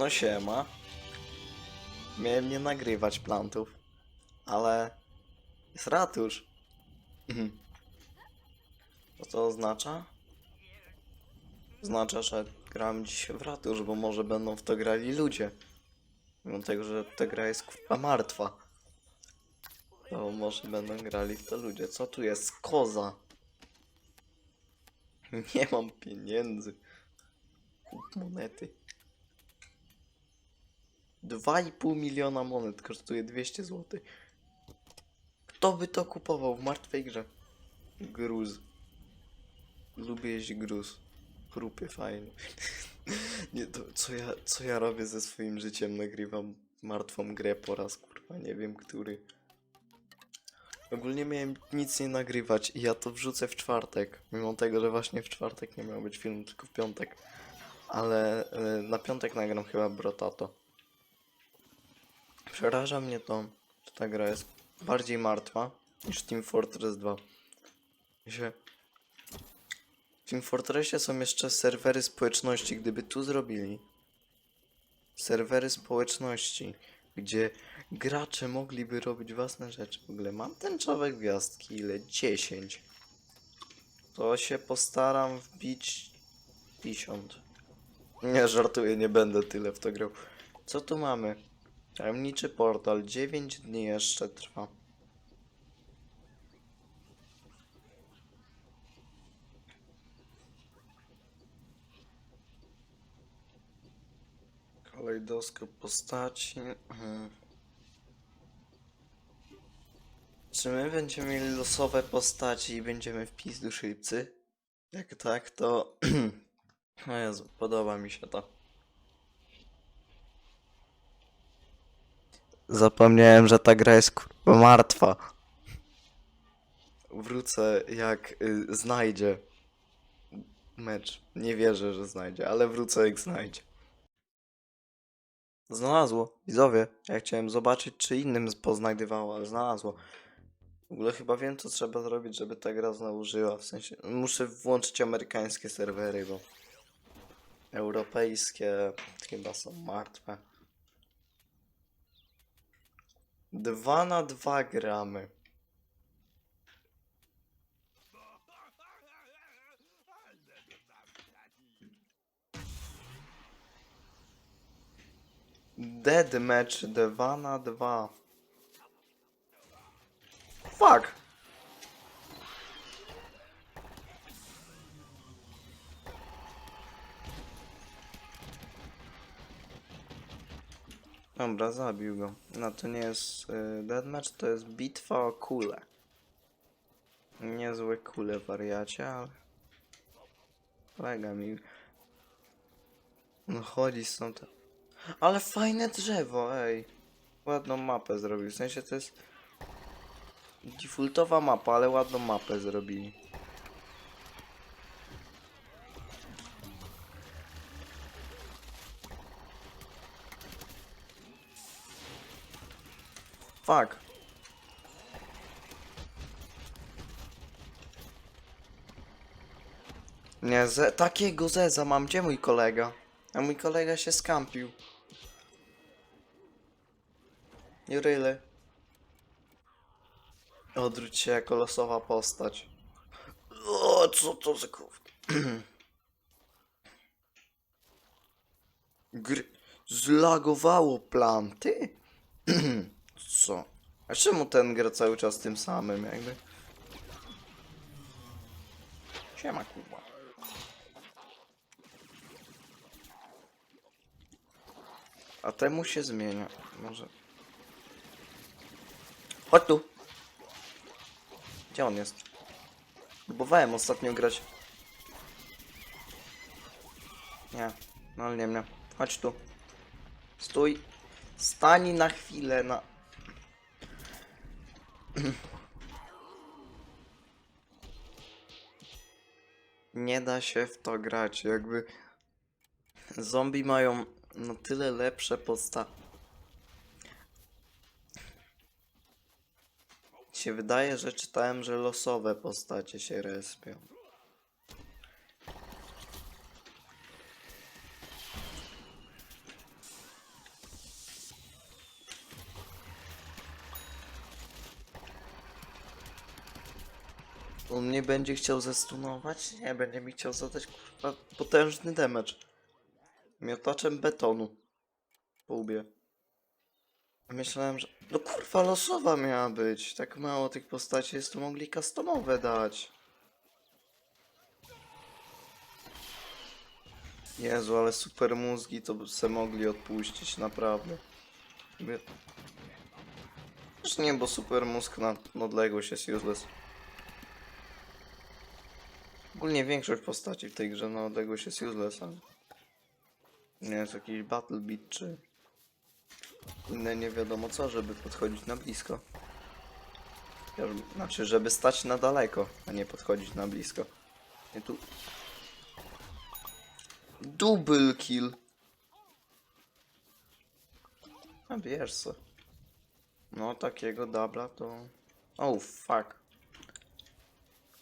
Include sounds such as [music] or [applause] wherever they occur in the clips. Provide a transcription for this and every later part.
No siema. Miałem nie nagrywać plantów, ale jest ratusz. Mhm. Co to oznacza? Oznacza, że gram dziś w ratusz, bo może będą w to grali ludzie. Mimo tego, że ta gra jest kurwa martwa. To może będą grali w to ludzie. Co tu jest? Koza. [laughs] Nie mam pieniędzy. Kup monety. 2,5 miliona monet kosztuje 200 zł. Kto by to kupował w martwej grze? Gruz. Lubię jeść gruz. Krupie fajnie. [laughs] Nie, to co ja, co ja robię ze swoim życiem? Nagrywam martwą grę po raz, kurwa, nie wiem który. Ogólnie miałem nic nie nagrywać i ja to wrzucę w czwartek. Mimo tego, że właśnie w czwartek nie miał być film, tylko w piątek. Ale e, na piątek nagram chyba Brotato. Przeraża mnie to, że ta gra jest bardziej martwa niż Team Fortress 2. I się... W Team Fortressie są jeszcze serwery społeczności, gdyby tu zrobili serwery społeczności, gdzie gracze mogliby robić własne rzeczy. W ogóle mam tęczowe gwiazdki, ile? 10. To się postaram wbić 50. Nie żartuję, nie będę tyle w to grał. Co tu mamy? Tajemniczy portal, 9 dni jeszcze trwa. Kalejdoskop postaci. Mhm. Czy my będziemy mieli losowe postaci i będziemy w pizdu szybcy? Jak tak, to... [clears throat] o Jezu, podoba mi się to. Zapomniałem, że ta gra jest kurwa martwa. Wrócę jak y, znajdzie mecz. Nie wierzę, że znajdzie, ale wrócę jak znajdzie. Znalazło. Widzowie, ja chciałem zobaczyć, czy innym poznajdywało, ale znalazło. W ogóle chyba wiem, co trzeba zrobić, żeby ta gra znowu żyła. W sensie, muszę włączyć amerykańskie serwery, bo europejskie chyba są martwe. Dwa na dwa gramy. Dead match 2 na 2. Fuck. Dobra, zabił go. No to nie jest y, deathmatch, to jest bitwa o kulę. Niezłe kule wariacie, ale... Kolega mi... No chodzi stąd. Ale fajne drzewo, ej. Ładną mapę zrobił. W sensie to jest defaultowa mapa, ale ładną mapę zrobili. Fuck. Nie, ze takiego zeza mam. Gdzie mój kolega? A mój kolega się skampił. Nie ryle. Odwróć się jako losowa postać. O, co to za krówki? [clears throat] Gry... Zlagowało planty? [clears throat] co? A czemu ten gra cały czas tym samym jakby? Siema kurwa. A temu się zmienia. Może. Chodź tu. Gdzie on jest? Próbowałem ostatnio grać. Nie, no ale nie mnie. Chodź tu. Stój. Stań na chwilę na. [clears throat] Nie da się w to grać, jakby. Zombie mają no tyle lepsze postawy. się wydaje, że czytałem, że losowe postacie się respią. On mnie będzie chciał zestunować? Nie, będzie mi chciał zadać kurwa potężny damage. Miotaczem betonu. Po łbie. Myślałem, że... No kurwa, losowa miała być. Tak mało tych postaci jest, to mogli customowe dać. Jezu, ale super mózgi to by se mogli odpuścić, naprawdę. Też nie, bo super mózg na odległość jest useless. Ogólnie większość postaci w tej grze na odległość jest useless, ale... Nie jest jakiś battle beat czy... Inne nie wiadomo co, żeby podchodzić na blisko. Znaczy, żeby stać na daleko, a nie podchodzić na blisko. Nie tu... Double kill. A wiesz co. No takiego dubla to... Oh fuck.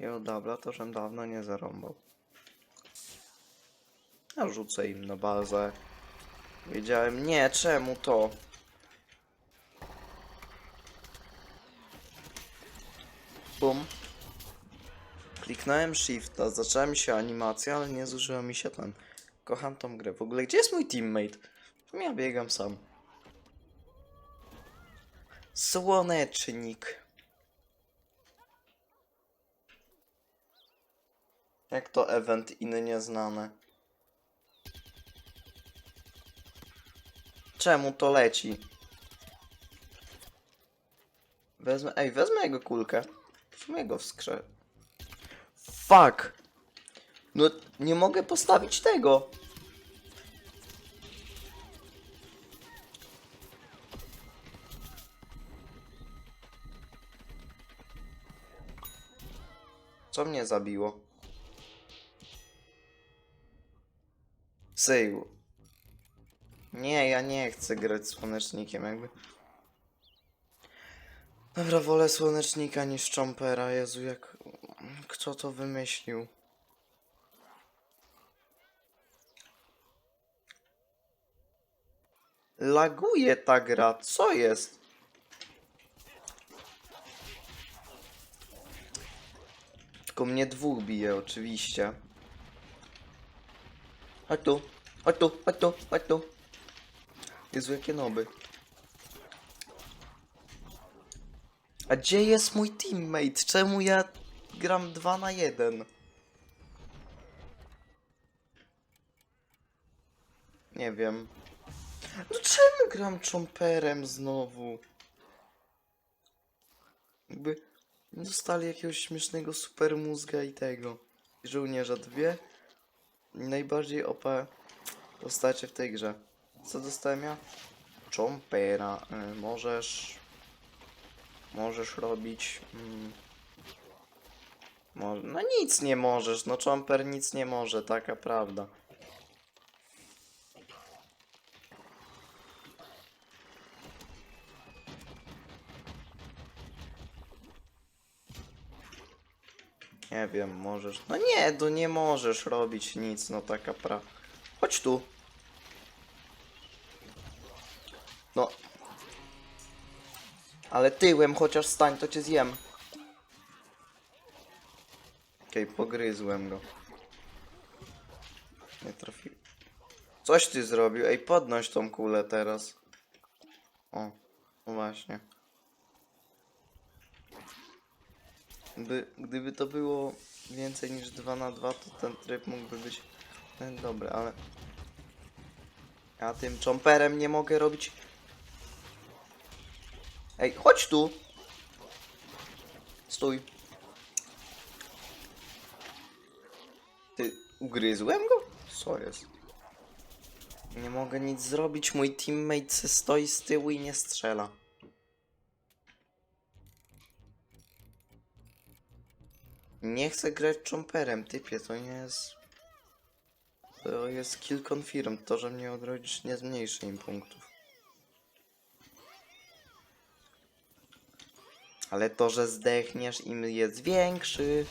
Takiego dubla to żem dawno nie zarąbał. Ja rzucę im na bazę. Wiedziałem, nie, czemu to? Bum. Kliknąłem shifta, zaczęła mi się animacja, ale nie zużyła mi się ten. Kocham tą grę. W ogóle, gdzie jest mój teammate? Ja biegam sam? Słonecznik. Jak to event inny nieznane? Czemu to leci? Wezmę, ej, wezmę jego kulkę. W go wskrze... Fuck! No, nie mogę postawić tego. Co mnie zabiło? Sył. Nie, ja nie chcę grać słonecznikiem, jakby. Dobra, wolę słonecznika niż chompera. Jezu, jak. Kto to wymyślił? Laguje ta gra, co jest? Tylko mnie dwóch bije, oczywiście. Chodź tu, chodź tu, chodź tu, chodź tu. Jezu, jakie noby. A gdzie jest mój teammate? Czemu ja gram 2 na 1? Nie wiem. No czemu gram chomperem znowu? Jakby dostali jakiegoś śmiesznego super mózga i tego. Żołnierza dwie. Najbardziej OP postacie w tej grze. Co dostałem ja? Chompera. Y, możesz... Możesz robić... Mm, no nic nie możesz, no Chomper nic nie może, taka prawda. Nie wiem, możesz. No nie, to nie możesz robić nic, no taka pra. Chodź tu. No. Ale tyłem chociaż stań, to cię zjem. Okej, pogryzłem go. Nie trafił. Coś ty zrobił. Ej, podnoś tą kulę teraz. O, no właśnie. By, gdyby to było więcej niż 2 na 2 to ten tryb mógłby być ten dobry, ale... Ja tym chomperem nie mogę robić... Ej, chodź tu! Stój. Ty, ugryzłem go? Co jest? Nie mogę nic zrobić, mój teammate stoi z tyłu i nie strzela. Nie chcę grać chomperem, typie, to nie jest... To jest kill confirm, to, że mnie odrodzisz nie zmniejszy im punktów. Ale to, że zdechniesz im jest większy.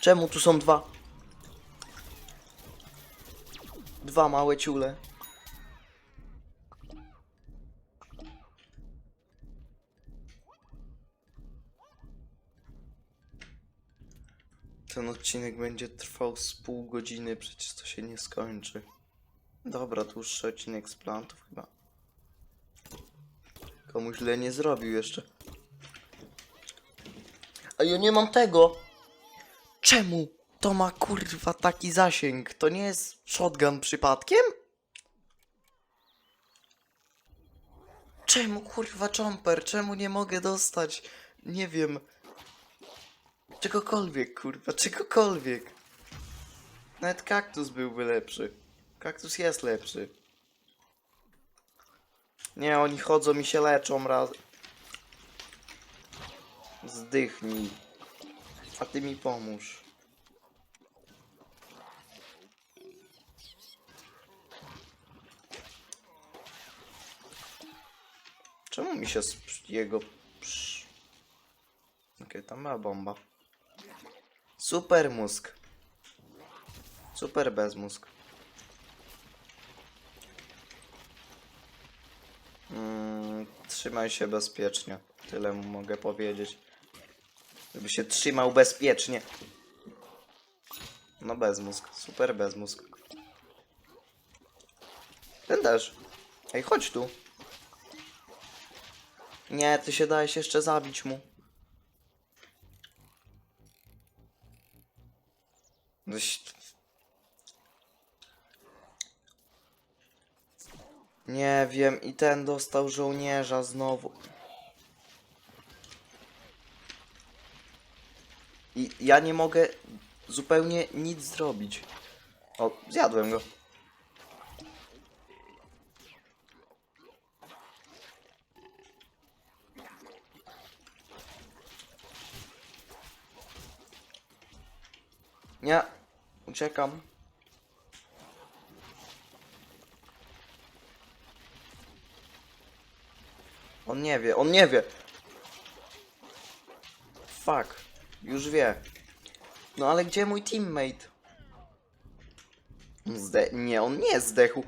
Czemu tu są dwa? Dwa małe ciule. Ten odcinek będzie trwał z pół godziny, przecież to się nie skończy. Dobra, dłuższy odcinek z plantów chyba. Komuś źle nie zrobił jeszcze. A ja nie mam tego! Czemu to ma kurwa taki zasięg? To nie jest shotgun przypadkiem? Czemu kurwa jumper? Czemu nie mogę dostać? Nie wiem. Czegokolwiek kurwa, czegokolwiek. Nawet kaktus byłby lepszy. Kaktus jest lepszy. Nie, oni chodzą i się leczą raz. Zdychnij. A ty mi pomóż. Czemu mi się z jego... Okej, tam była bomba. Super mózg. Super bez mózg. Mm, trzymaj się bezpiecznie. Tyle mu mogę powiedzieć. Żeby się trzymał bezpiecznie. No bez mózg. Super bez mózg. Ten też. Ej, chodź tu. Nie, ty się dajesz jeszcze zabić mu. Nie wiem, i ten dostał żołnierza znowu. I ja nie mogę zupełnie nic zrobić. O, zjadłem go. Nie, uciekam. On nie wie, on nie wie. Fuck, już wie. No ale gdzie mój teammate? Zde nie, on nie zdechł.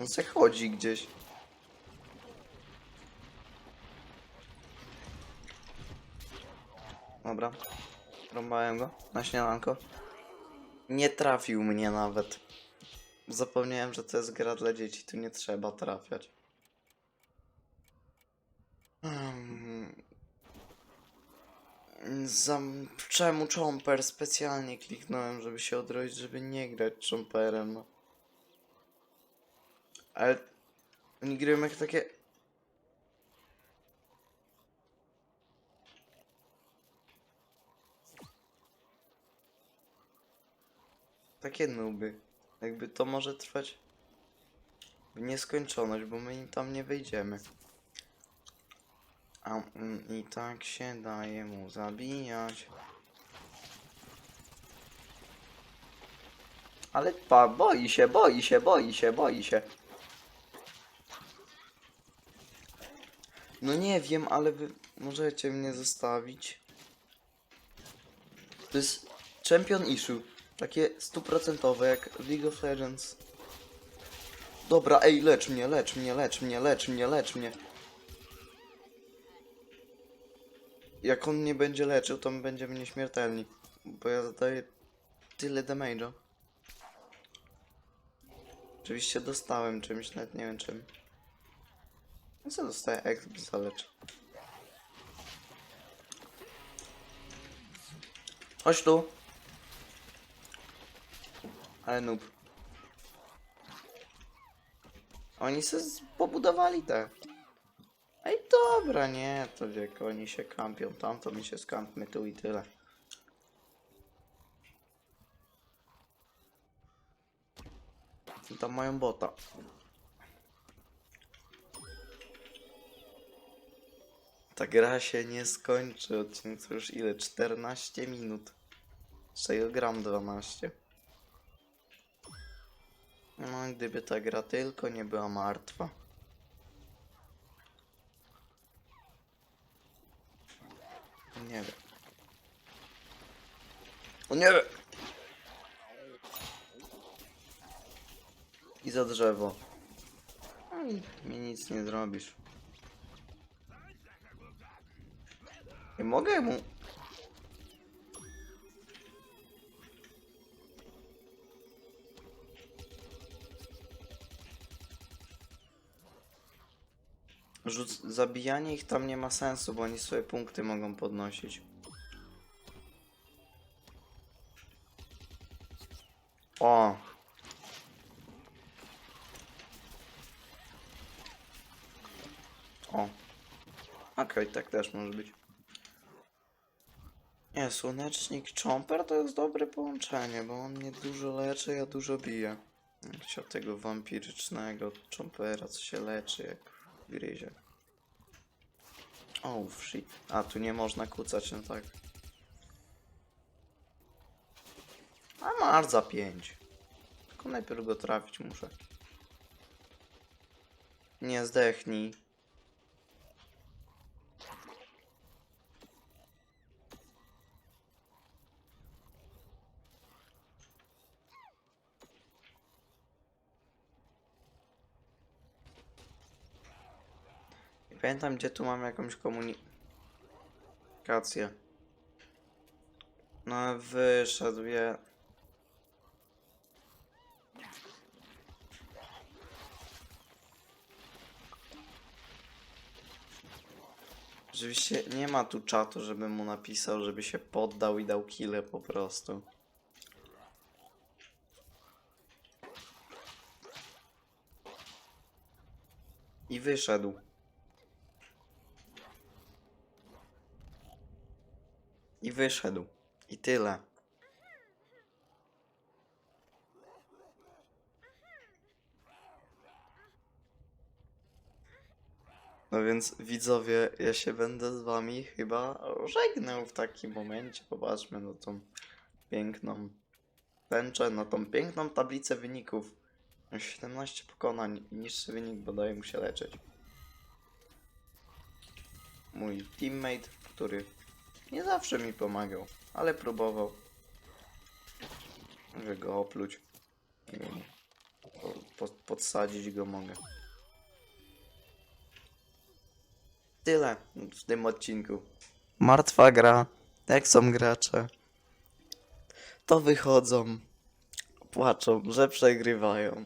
On se chodzi gdzieś. Dobra. Rąbałem go na śniadanko. Nie trafił mnie nawet. Zapomniałem, że to jest gra dla dzieci, tu nie trzeba trafiać. Zam... Czemu Chomper? Specjalnie kliknąłem, żeby się odrodzić, żeby nie grać Chomperem, no. Ale... Oni grają jak takie... Takie nuby. Jakby to może trwać w nieskończoność, bo my tam nie wejdziemy. A mm, i tak się daje mu zabijać. Ale pa, boi się, boi się, boi się, boi się. No nie wiem, ale wy możecie mnie zostawić. To jest Champion Issue. Takie stuprocentowe jak League of Legends. Dobra, ej, lecz mnie, lecz mnie, lecz mnie, lecz mnie, lecz mnie. Jak on nie będzie leczył, to my będziemy nieśmiertelni. Bo ja zadaję tyle damage'a. Oczywiście dostałem czymś, nawet nie wiem czym. No co dostaję? Exp za lecz. Chodź tu. Ale noob. Oni se pobudowali te. Ej, dobra, nie, to jak oni się kampią tam, to my się skampmy tu i tyle. I tam mają bota. Ta gra się nie skończy, odcinek to już ile? 14 minut. Z czego gram 12. No, gdyby ta gra tylko nie była martwa. Nie wiem. O nie wiem! I za drzewo. No mi nic nie zrobisz. Nie mogę mu... Rzuc... Zabijanie ich tam nie ma sensu, bo oni swoje punkty mogą podnosić. O! O. Okej, tak też może być. Nie, słonecznik Chomper to jest dobre połączenie, bo on mnie dużo leczy, ja dużo biję. Chciał tego wampirycznego Chompera, co się leczy jak gryzie. O, shit. A, tu nie można kucać, no tak. A masz za pięć. Tylko najpierw go trafić muszę. Nie zdechnij. Nie pamiętam gdzie tu mam jakąś komunikację. No wyszedł, je. Oczywiście nie ma tu czatu, żeby mu napisał, żeby się poddał i dał kile po prostu. I wyszedł. I wyszedł. I tyle. No więc widzowie, ja się będę z wami chyba żegnał w takim momencie. Popatrzmy na tą piękną tęczę, na tą piękną tablicę wyników. 17 pokonań, niższy wynik, bo daje mu się leczyć. Mój teammate, który nie zawsze mi pomagał, ale próbował. Mogę go opluć. Nie wiem. Po, podsadzić go mogę. Tyle w tym odcinku. Martwa gra. Jak są gracze? To wychodzą. Płaczą, że przegrywają.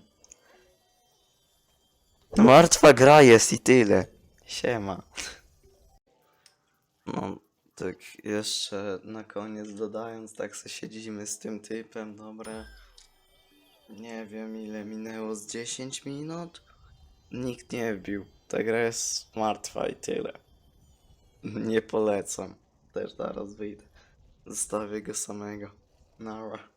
Martwa gra jest i tyle. Siema. No, tak jeszcze na koniec dodając, tak se siedzimy z tym typem, dobra. Nie wiem ile minęło z 10 minut. Nikt nie wbił. Ta gra jest martwa i tyle. Nie polecam. Też zaraz wyjdę. Zostawię go samego. Nara.